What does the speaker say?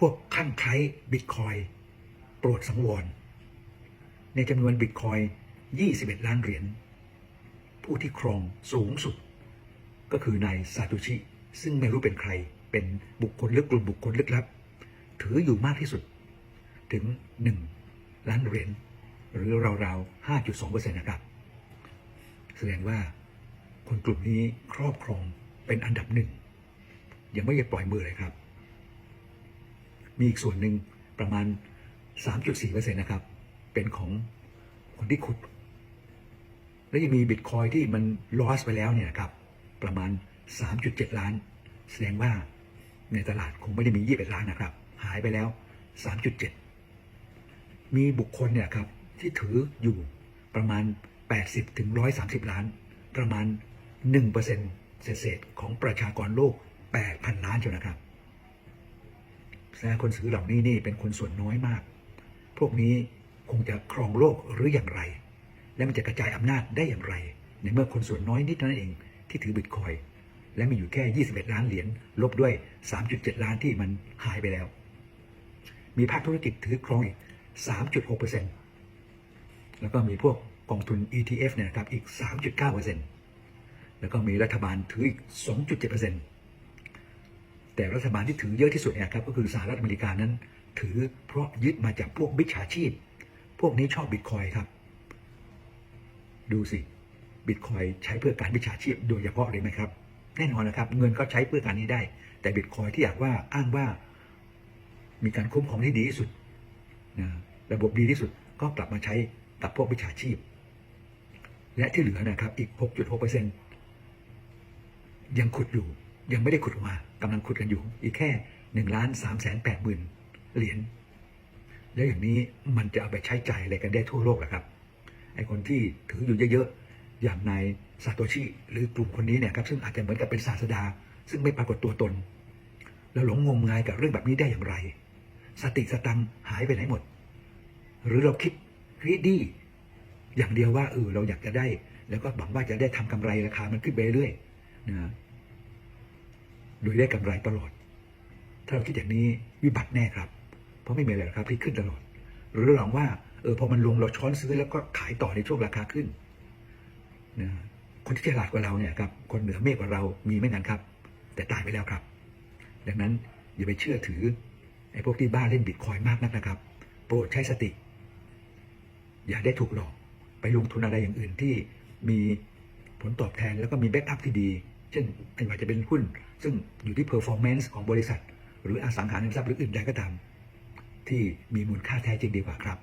พวกข้างไคล้บิตคอยโปรดสังวร ในจำนวนบิตคอย 21 ล้านเหรียญ ผู้ที่ครองสูงสุด ก็คือนายซาโตชิ ซึ่งไม่รู้เป็นใครเป็นบุคคลหรือกลุ่มบุคคลลึกลับ ถืออยู่มากที่สุด ถึง 1 ล้านเหรียญ หรือราวๆ 5.2%นะครับ แสดงว่าคนกลุ่มนี้ครอบครองเป็นอันดับหนึ่งยังไม่ได้ปล่อยมือเลยครับ มีอีกส่วนหนึ่งประมาณ 3.4%นะครับ เป็นของคนที่ขุด และยังมีบิตคอยที่มันลอสไปแล้วเนี่ยนะครับประมาณ 3.7 ล้าน แสดงว่าในตลาดคงไม่ได้มี 21 ล้านนะครับ หายไปแล้ว 3.7 มีบุคคลเนี่ยครับที่ถืออยู่ประมาณ 80ถึง130 ล้าน ประมาณ 1%เศษๆของประชากรโลก 8,000 ล้านเชียวนะครับ แสดงคนซื้อเหล่านี้นี่เป็นคนส่วนน้อยมาก พวกนี้คงจะครองโลกหรืออย่างไร และมันจะกระจายอำนาจได้อย่างไร ในเมื่อคนส่วนน้อยนิดเท่านั้นเองที่ถือบิตคอยและมีอยู่แค่ 21 ล้านเหรียญลบด้วย 3.7 ล้านที่มันหายไปแล้ว มีภาคธุรกิจถือครองอีก 3.6%แล้วก็มีพวกกองทุน ETF เนี่ยนะครับอีก 3.9%แล้วก็มีรัฐบาลถืออีก 2.7% แต่รัฐบาลที่ถือเยอะที่สุดเนี่ยครับก็คือสหรัฐอเมริกานั้น ถือเพราะยึดมาจากพวกบิจฉาชีพ พวกนี้ชอบบิตคอยครับ ดูสิบิตคอยใช้เพื่อการบิจฉาชีพโดยเฉพาะเลยไหมครับ แน่นอนนะครับ เงินก็ใช้เพื่อการนี้ได้ แต่บิตคอยที่อยากว่าอ้างว่า มีการคุ้มครองที่ดีที่สุดนะระบบดีที่สุดก็กลับมาใช้กับพวกวิชาชีพ และที่เหลือนะครับอีก 6.6%ยังขุดอยู่ ยังไม่ได้ขุดออกมากำลังขุดกันอยู่ อีกแค่1ล้าน3แสน8หมื่นเหรียญแล้วอย่างนี้มันจะเอาไปใช้จ่ายอะไรกันได้ทั่วโลกหรอครับไอ้คนที่ถืออยู่เยอะๆอย่างนายซาโตชิหรือกลุ่มคนนี้เนี่ยครับซึ่งอาจจะเหมือนกับเป็นศาสดา ซึ่งไม่ปรากฏตัวตน แล้วหลงงมงายกับเรื่องแบบนี้ได้อย่างไร สติสตังหายไปไหนหมด หรือเราคิดรีดดีอย่างเดียวว่าเออเราอยากจะได้ แล้วก็หวังว่าจะได้ทำกำไรราคามันขึ้นไปเรื่อยนะ โดยได้กำไรตลอด ถ้าเราคิดอย่างนี้วิบัติแน่ครับ เพราะไม่มีอะไรครับที่ขึ้นตลอด หรือหวังว่าเออพอมันลงเราช้อนซื้อแล้วก็ขายต่อในช่วงราคาขึ้นนะคนที่ฉลาดกว่าเราเนี่ยครับคนเหนือเมฆกว่าเรามีไม่นานครับ แต่ตายไปแล้วครับ ดังนั้นอย่าไปเชื่อถือไอ้พวกที่บ้าเล่นบิตคอยมากนักนะครับ โปรดใช้สติ อย่าได้ถูกหลอก ไปลงทุนอะไรอย่างอื่นที่มีผลตอบแทนแล้วก็มีแบ็กอัพที่ดี เช่นไม่ว่าจะเป็นหุ้น ซึ่งอยู่ที่ performance ของบริษัท หรืออสังหาริมทรัพย์หรืออื่นใดก็ตาม ที่มีมูลค่าแท้จริงดีกว่าครับ